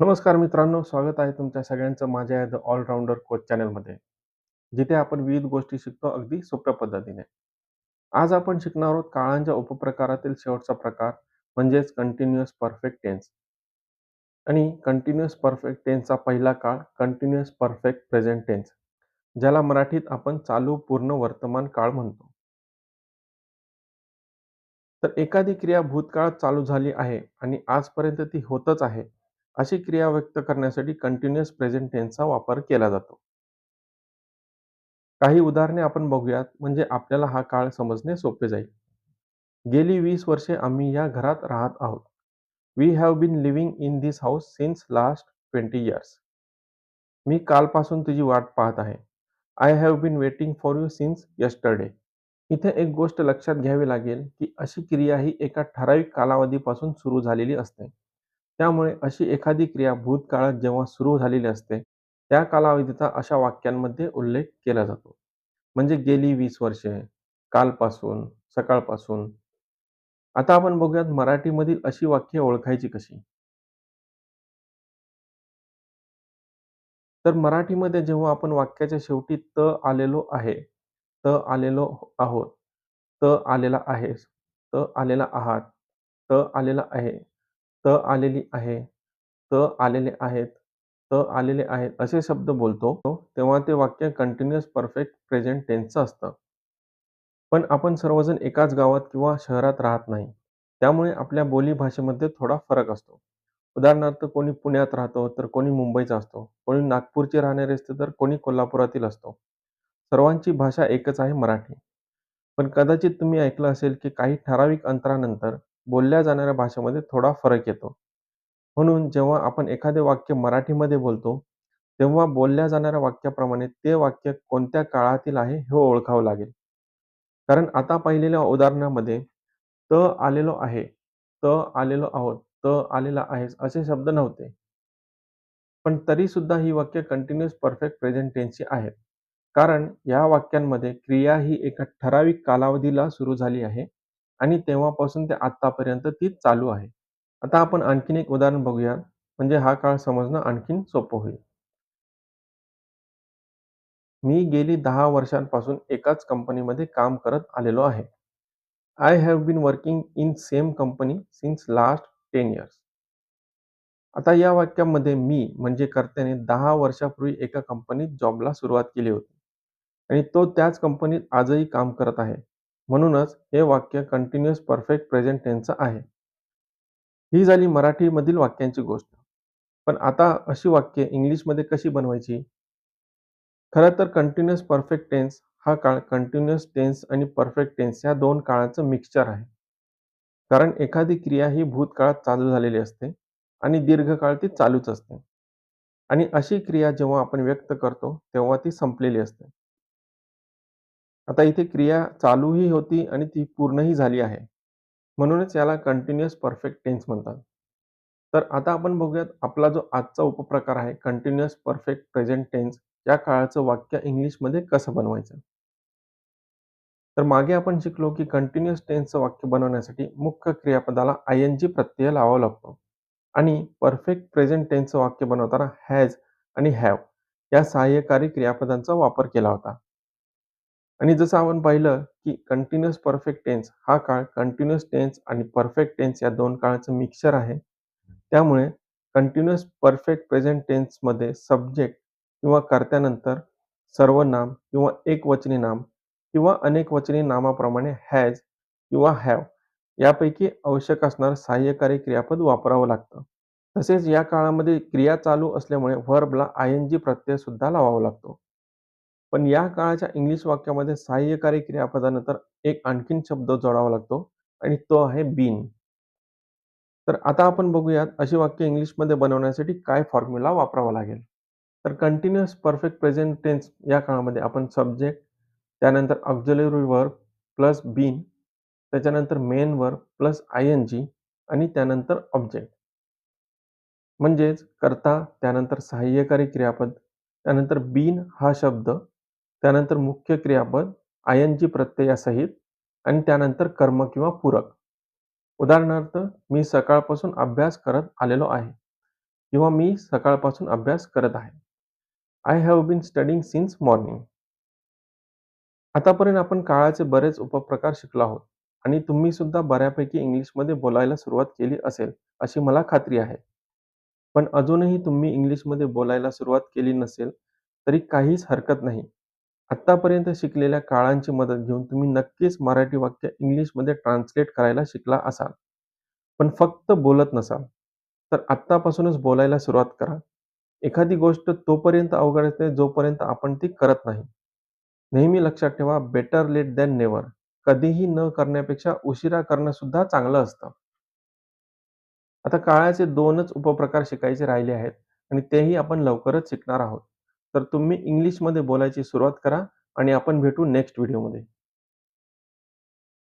नमस्कार मित्रांनो, स्वागत आहे तुमच्या सगळ्यांचं माझ्या या द ऑलराऊंडर कोच चॅनलमध्ये. जिथे आपण विविध गोष्टी शिकतो अगदी सोप्या पद्धतीने. आज आपण शिकणार आहोत काळांच्या उपप्रकारातील शेवटचा प्रकार म्हणजेच कंटिन्युअस परफेक्ट टेन्स. आणि कंटिन्युअस परफेक्ट टेन्सचा पहिला काळ कंटिन्युअस परफेक्ट प्रेझेंट टेन्स, ज्याला मराठीत आपण चालू पूर्ण वर्तमान काळ म्हणतो. तर एखादी क्रिया भूतकाळात चालू झाली आहे आणि आजपर्यंत ती होतच आहे, अशी क्रिया व्यक्त करण्यासाठी कंटिन्युअस प्रेझेंट टेन्सचा वापर केला जातो. काही उदाहरणे आपण बघूयात म्हणजे आपल्याला हा काळ समजणे सोपे जाईल. गेली वीस वर्षे आम्ही या घरात राहत आहोत. We have been living in this house since last twenty years. मी कालपासून तुझी वाट पाहत आहे. I have been waiting for you since yesterday. इथे एक गोष्ट लक्षात घ्यावी लागेल की अशी क्रिया ही एका ठराविक कालावधीपासून सुरू झालेली असते. त्यामुळे अशी एखादी क्रिया भूतकाळात जेव्हा सुरू झालेली असते, त्या कालावधीचा अशा वाक्यांमध्ये उल्लेख केला जातो. म्हणजे गेली वीस वर्षे, कालपासून, सकाळपासून. आता आपण बघूयात मराठीमधील अशी वाक्य ओळखायची कशी. तर मराठीमध्ये जेव्हा आपण वाक्याच्या शेवटी त आलेलो आहे, त आलेलो आहोत, त आलेला आहेस, त आलेला आहात, त आलेला आहे, त आलेली आहे, त आलेले आहेत, त आलेले आहेत असे शब्द बोलतो, तेव्हा ते वाक्य कंटिन्युअस परफेक्ट प्रेझेंट टेन्सचं असतं. पण आपण सर्वजण एकाच गावात किंवा शहरात राहत नाही. त्यामुळे आपल्या बोलीभाषेमध्ये थोडा फरक असतो. उदाहरणार्थ कोणी पुण्यात राहतो, तर कोणी मुंबईचा असतो. कोणी नागपूरचे राहणारे असते, तर कोणी कोल्हापुरातील असतो. सर्वांची भाषा एकच आहे मराठी. पण कदाचित तुम्ही ऐकलं असेल की काही ठराविक अंतरानंतर बोलल्या जाणाऱ्या भाषेमध्ये थोडा फरक येतो. म्हणून जेव्हा आपण एखादे वाक्य मराठीमध्ये बोलतो, तेव्हा बोलल्या जाणाऱ्या वाक्याप्रमाणे ते वाक्य कोणत्या काळातील आहे हे ओळखावं लागेल. कारण आता पाहिलेल्या उदाहरणामध्ये त आलेलो आहे, त आलेलो आहोत, त आलेला आहेस असे शब्द नव्हते. पण तरी सुद्धा ही वाक्य कंटिन्युअस परफेक्ट प्रेझेंट टेन्सची आहेत. कारण या वाक्यांमध्ये क्रिया ही एका ठराविक कालावधीला सुरू झाली आहे आणि तेव्हापासून ते आतापर्यंत ती चालू आहे. आता आपण आणखीन एक उदाहरण बघूया म्हणजे हा काळ समजणं आणखीन सोपं होईल. मी गेली दहा वर्षांपासून एकाच कंपनीमध्ये काम करत आलेलो आहे. I have been working in same company since last ten years. आता या वाक्यामध्ये मी म्हणजे कर्त्याने दहा वर्षापूर्वी एका कंपनीत जॉबला सुरुवात केली होती आणि तो त्याच कंपनीत आजही काम करत आहे. म्हणूनच हे वाक्य कंटिन्युअस परफेक्ट प्रेझेंट टेन्सचं आहे. ही झाली मराठीमधील वाक्यांची गोष्ट. पण आता अशी वाक्ये इंग्लिशमध्ये कशी बनवायची? खरं तर कंटिन्युअस परफेक्ट टेन्स हा काळ कंटिन्युअस टेन्स आणि परफेक्ट टेन्स या दोन काळाचं मिक्सचर आहे. कारण एखादी क्रिया ही भूतकाळात चालू झालेली असते आणि दीर्घकाळ ती चालूच असते. आणि अशी क्रिया जेव्हा आपण व्यक्त करतो, तेव्हा ती संपलेली असते. आता इथे क्रिया चालूही होती आणि ती पूर्णही झाली आहे. म्हणूनच याला कंटिन्युअस परफेक्ट टेन्स म्हणतात. तर आता आपण बघूयात आपला जो आजचा उपप्रकार आहे कंटिन्युअस परफेक्ट प्रेझेंट टेन्स या काळाचं वाक्य इंग्लिशमध्ये कसं बनवायचं. तर मागे आपण शिकलो की कंटिन्युअस टेन्सचं वाक्य बनवण्यासाठी मुख्य क्रियापदाला आय-एन-जी प्रत्यय लावावा लागतो आणि परफेक्ट प्रेझेंट टेन्सचं वाक्य बनवताना हॅज आणि हॅव या सहाय्यकारी क्रियापदांचा वापर केला होता. आणि जसं आपण पाहिलं की कंटिन्युअस परफेक्ट टेन्स हा काळ कंटिन्युअस टेन्स आणि परफेक्ट टेन्स या दोन काळाचं मिक्सचर आहे. त्यामुळे कंटिन्युअस परफेक्ट प्रेझेंट टेन्समध्ये सब्जेक्ट किंवा कर्त्यानंतर सर्वनाम किंवा एकवचनी नाम किंवा अनेकवचनी नामाप्रमाणे हॅज किंवा हॅव यापैकी आवश्यक असणारं सहाय्यकारी क्रियापद वापरावं लागतं. तसेच या काळामध्ये क्रिया चालू असल्यामुळे व्हर्बला आय-एन-जी प्रत्यय सुद्धा लावावा लागतो. पण या काळाच्या इंग्लिश वाक्यामध्ये सहाय्यकारी क्रियापदानंतर एक आणखीन शब्द जोडावा लागतो आणि तो आहे बीन. तर आता आपण बघूयात अशी वाक्य इंग्लिशमध्ये बनवण्यासाठी काय फॉर्म्युला वापरावा लागेल. तर कंटिन्युअस परफेक्ट प्रेझेंट टेन्स या काळामध्ये आपण सब्जेक्ट, त्यानंतर ऑक्झिलरी वर्ब प्लस बीन, त्याच्यानंतर main verb plus I N G आणि त्यानंतर ऑब्जेक्ट. म्हणजेच कर्ता, त्यानंतर सहाय्यकारी क्रियापद, त्यानंतर बीन हा शब्द, त्यानंतर मुख्य क्रियापद आय-एन-जी प्रत्ययासहित आणि त्यानंतर कर्म किंवा पूरक. उदाहरणार्थ मी सकाळपासून अभ्यास करत आलेलो आहे. किंवा मी सकाळपासून अभ्यास करत आहे I have been studying since morning आतापर्यंत आपण काळाचे बरेच उपप्रकार शिकलो आहोत आणि तुम्ही सुद्धा बऱ्यापैकी इंग्लिशमध्ये बोलायला सुरुवात केली असेल अशी मला खात्री आहे पण अजूनही तुम्ही इंग्लिशमध्ये बोलायला सुरुवात केली नसेल तरी काहीच हरकत नाही आत्तापर्यंत शिकलेल्या काळांची मदत घेऊन तुम्ही नक्कीच मराठी वाक्य इंग्लिशमध्ये ट्रान्सलेट करायला शिकला असाल. पण फक्त बोलत नसाल तर आत्तापासूनच बोलायला सुरुवात करा. एखादी गोष्ट तोपर्यंत अवघड असते जोपर्यंत आपण ती करत नाही. नेहमी लक्षात ठेवा बेटर लेट दॅन नेवर कधीही न करण्यापेक्षा उशिरा करणं सुद्धा चांगलं असतं. आता काळाचे दोनच उपप्रकार शिकायचे राहिले आहेत आणि तेही आपण लवकरच शिकणार आहोत. तर तुम्ही इंग्लिशमध्ये बोलायची सुरुवात करा आणि आपण भेटू नेक्स्ट व्हिडिओमध्ये.